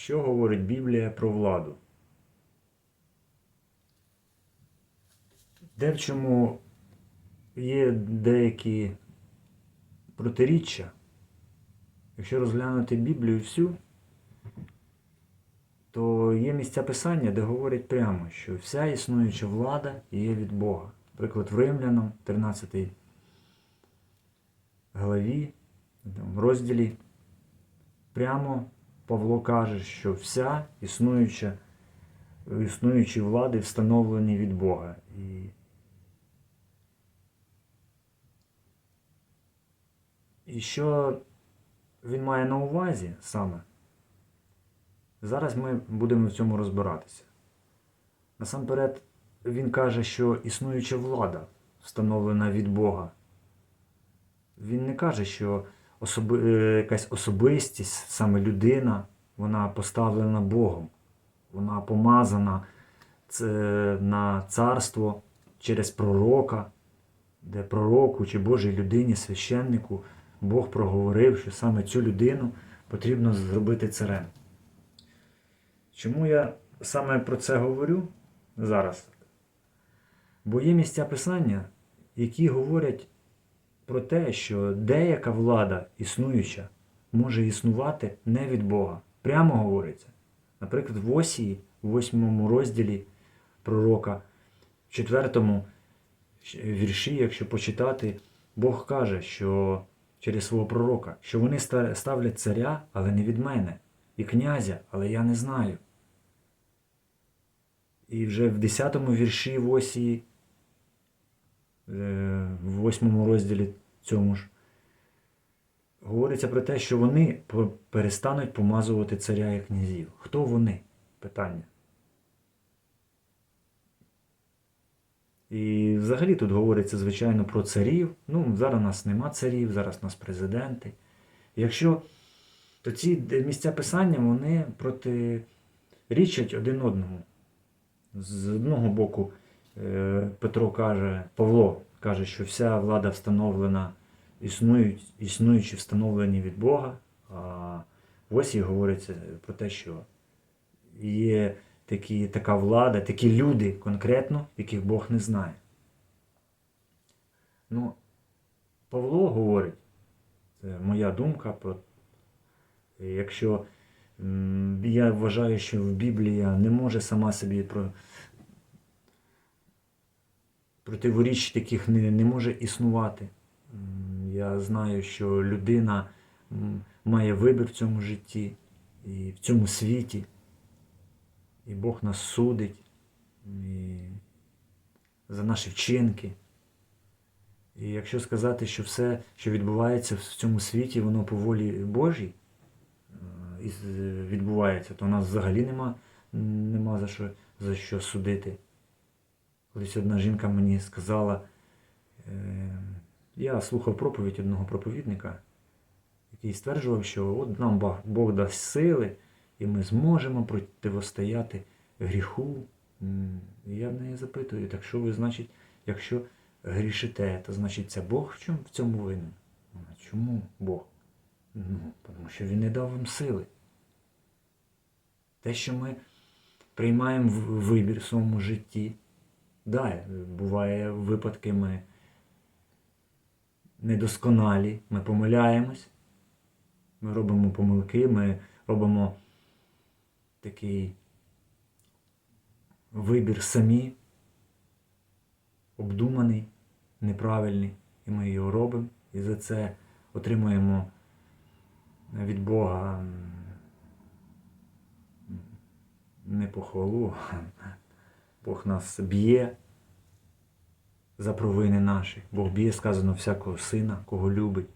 Що говорить Біблія про владу? Де в чому є деякі протиріччя? Якщо розглянути Біблію всю, то є місця писання, де говорять прямо, що вся існуюча влада є від Бога. Приклад в Римлянам, 13 главі, там, розділі, прямо Павло каже, що вся існуюча, існуючі влади встановлені від Бога. І І що він має на увазі саме? Зараз ми будемо в цьому розбиратися. Насамперед, він каже, що існуюча влада встановлена від Бога. Він не каже, що особи, е, якась особистість, саме людина, вона поставлена Богом. Вона помазана на царство через пророка, де пророку чи Божій людині, священнику Бог проговорив, що саме цю людину потрібно зробити царем. Чому я саме про це говорю зараз? Бо є місця писання, які говорять про те, що деяка влада існуюча може існувати не від Бога. Прямо говориться. Наприклад, в Осії, в восьмому розділі пророка, в четвертому вірші, якщо почитати, Бог каже, що через свого пророка, що вони ставлять царя, але не від мене, і князя, але я не знаю. І вже в 10 вірші в Осії, е, в 8 розділі цьому ж, говориться про те, що вони перестануть помазувати царя і князів. Хто вони? Питання. І взагалі тут говориться, звичайно, про царів. Ну, зараз у нас нема царів, зараз нас президенти. Якщо то ці місця писання вони протирічать один одному. З одного боку, е, Петро каже, Павло каже, що вся влада встановлена, існують, існуючі встановлені від Бога. А в Осі говориться про те, що є такі, така влада, такі люди конкретно, яких Бог не знає. Ну, Павло говорить, це моя думка про якщо я вважаю, що в Біблія не може сама собі про противоріч таких не, не може існувати. Я знаю, що людина має вибір в цьому житті і в цьому світі. І Бог нас судить і за наші вчинки. І якщо сказати, що все, що відбувається в цьому світі, воно по волі Божій е, відбувається, то у нас взагалі нема, нема за, що, за що судити. Колись одна жінка мені сказала, е, я слухав проповідь одного проповідника, який стверджував, що от нам Бог- дасть сили, і ми зможемо противостояти гріху. Я в неї запитую, так що ви, значить, якщо грішите, то значить це Бог в чому в цьому винен? Вона, Чому Бог? Ну, тому що Він не дав вам сили. Те, що ми приймаємо вибір в своєму житті, да, буває випадки, ми недосконалі, ми помиляємось, ми робимо помилки, ми робимо такий вибір самі, обдуманий, неправильний, і ми його робимо, і за це отримуємо від Бога не похвалу, Бог нас б'є за провини наші. Бог б'є, сказано, всякого сина, кого любить.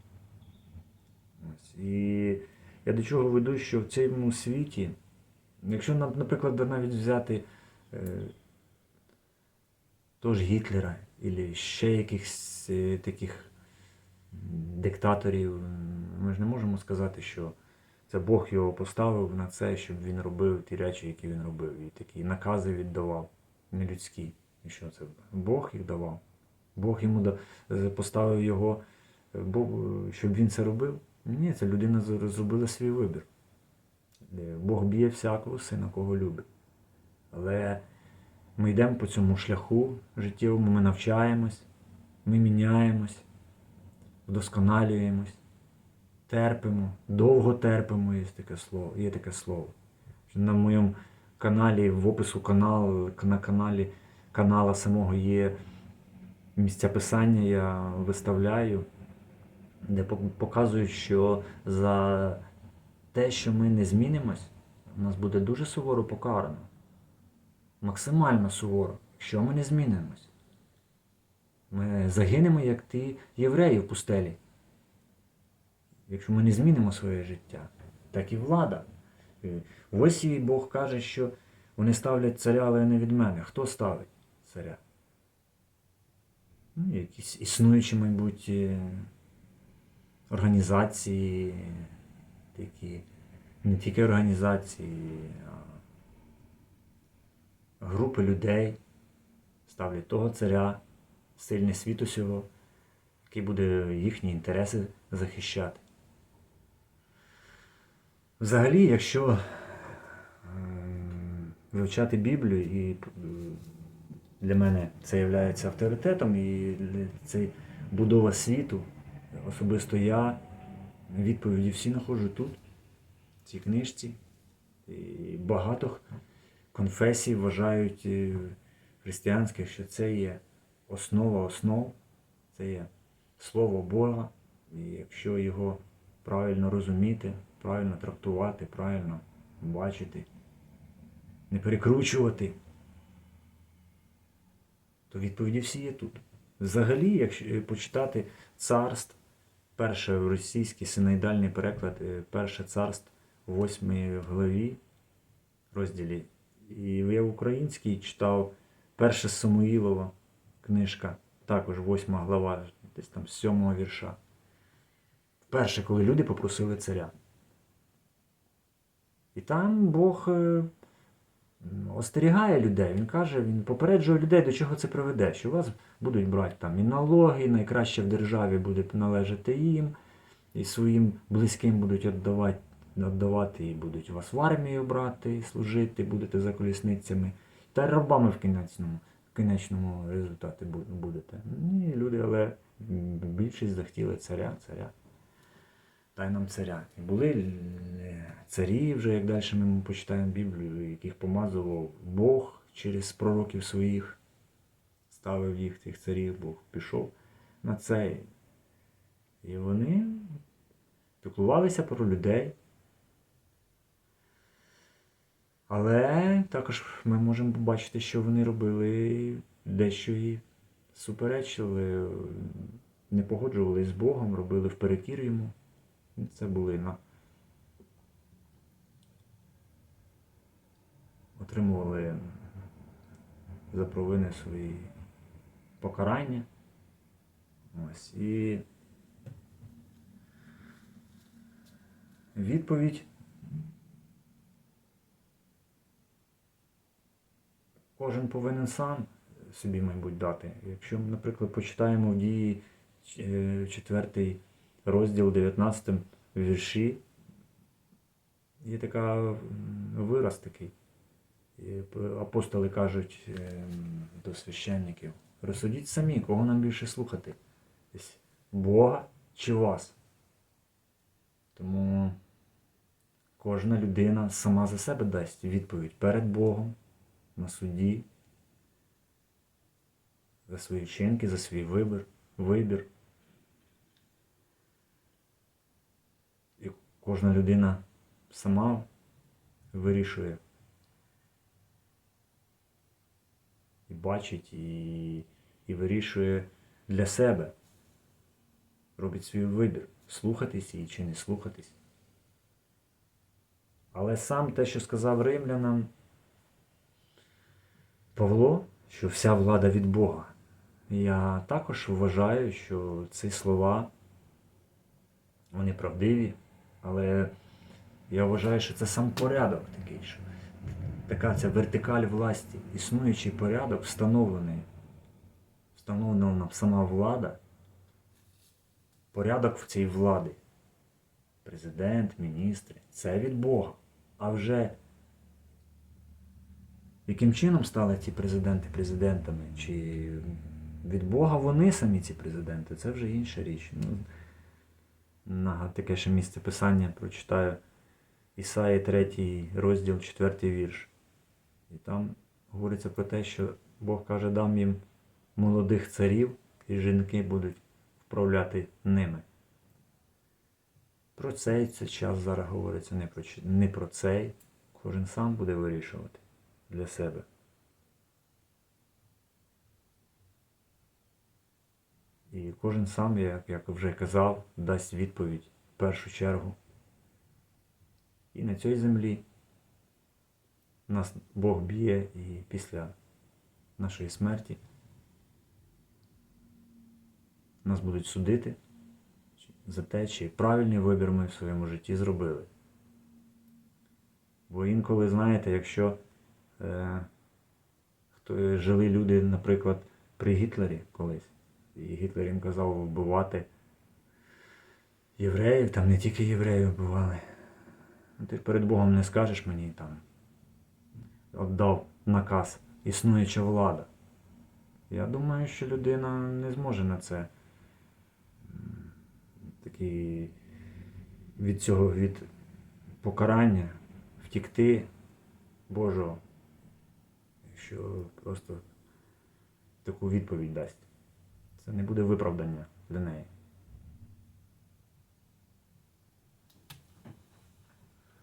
Ось. І я до чого веду, що в цьому світі, якщо, наприклад, навіть взяти е, тож Гітлера, або ще якихось е, таких диктаторів, ми ж не можемо сказати, що це Бог його поставив на це, щоб він робив ті речі, які він робив, і такі накази віддавав, не людські. І що це? Бог їх давав. Бог йому е, поставив його, е, щоб він це робив. Ні, це людина зробила свій вибір. Е, Бог б'є всякого сина, кого любить. Але ми йдемо по цьому шляху життєвому, ми навчаємось, ми міняємось, вдосконалюємось, терпимо, довго терпимо, є таке слово. Є таке слово. На моєму каналі, в опису каналу, на каналі канала самого є місця писання, я виставляю, де пок- показують, що за те, що ми не змінимось, нас буде дуже суворо покарано. Максимально суворо, якщо ми не змінимось. Ми загинемо, як ті євреї в пустелі. Якщо ми не змінимо своє життя, так і влада. Ось і Бог каже, що вони ставлять царя, але не від мене. Хто ставить царя? Ну, якісь існуючі, мабуть, е, організації, такі, не тільки організації, а групи людей ставлять того царя, сильний світ усього, який буде їхні інтереси захищати. Взагалі, якщо ем, вивчати Біблію, і м, для мене це є авторитетом, і це будова світу, особисто я відповіді всі знаходжу тут, в цій книжці. І багато конфесій вважають е, християнських, що це є основа основ, це є Слово Бога. І якщо його правильно розуміти, правильно трактувати, правильно бачити, не перекручувати, то відповіді всі є тут. Взагалі, якщо е, почитати царств, перше російський синоїдальний переклад, е, перше царств в главі розділі. І я в українській читав перше Самуїлова книжка, також восьма глава, десь там з сьомого вірша. Вперше, коли люди попросили царя. І там Бог е, остерігає людей. Він каже, він попереджує людей, до чого це приведе, що вас будуть брати там і налоги, і найкраще в державі буде належати їм, і своїм близьким будуть віддавати, віддавати і будуть вас в армію брати, і служити, будете за колісницями. Та й рабами в кінечному, в кінечному результаті будете. Ні, люди, але більшість захотіли царя, царя. Дай нам царя. І були царі, вже як далі ми почитаємо Біблію, яких помазував Бог через пророків своїх, ставив їх, цих царів, Бог пішов на це. І вони піклувалися про людей. Але також ми можемо побачити, що вони робили дещо і суперечили, не погоджувалися з Богом, робили вперекір йому. Це були Отримували за провини свої покарання. Ось. І відповідь. Кожен повинен сам собі, мабуть, дати. Якщо, наприклад, почитаємо в дії 4 розділ 19 вірші, є така вираз такий. Апостоли кажуть ем, до священників, розсудіть самі, кого нам більше слухати? Бога чи вас? Тому кожна людина сама за себе дасть відповідь перед Богом на суді, за свої вчинки, за свій вибір, вибір. І кожна людина сама вирішує бачить, і, і вирішує для себе. Робить свій вибір, слухатись її чи не слухатись. Але сам те, що сказав римлянам, Павло, що вся влада від Бога. Я також вважаю, що ці слова, вони правдиві, але я вважаю, що це сам порядок такий, що така ця вертикаль власті, існуючий порядок, встановлений, встановлена сама влада, порядок в цій владі, президент, міністри, це від Бога. А вже яким чином стали ці президенти президентами? Чи від Бога вони самі ці президенти? Це вже інша річ. Ну, на таке ще місце писання прочитаю Ісаї 3 розділ, 4 вірш. І там говориться про те, що Бог каже, дам їм молодих царів, і жінки будуть вправляти ними. Про цей це час зараз говориться не про, не про цей. Кожен сам буде вирішувати для себе. І кожен сам, як, як вже казав, дасть відповідь в першу чергу. І на цій землі нас Бог б'є і після нашої смерті нас будуть судити за те, чи правильний вибір ми в своєму житті зробили. Бо інколи, знаєте, якщо е, хто жили люди, наприклад, при Гітлері колись, і Гітлер їм казав вбивати євреїв, там не тільки євреїв вбивали. Ну, Ти перед Богом не скажеш мені там. Отдав наказ існуюча влада. Я думаю, що людина не зможе на це такий від цього від покарання втікти Божого, якщо просто таку відповідь дасть. Це не буде виправдання для неї.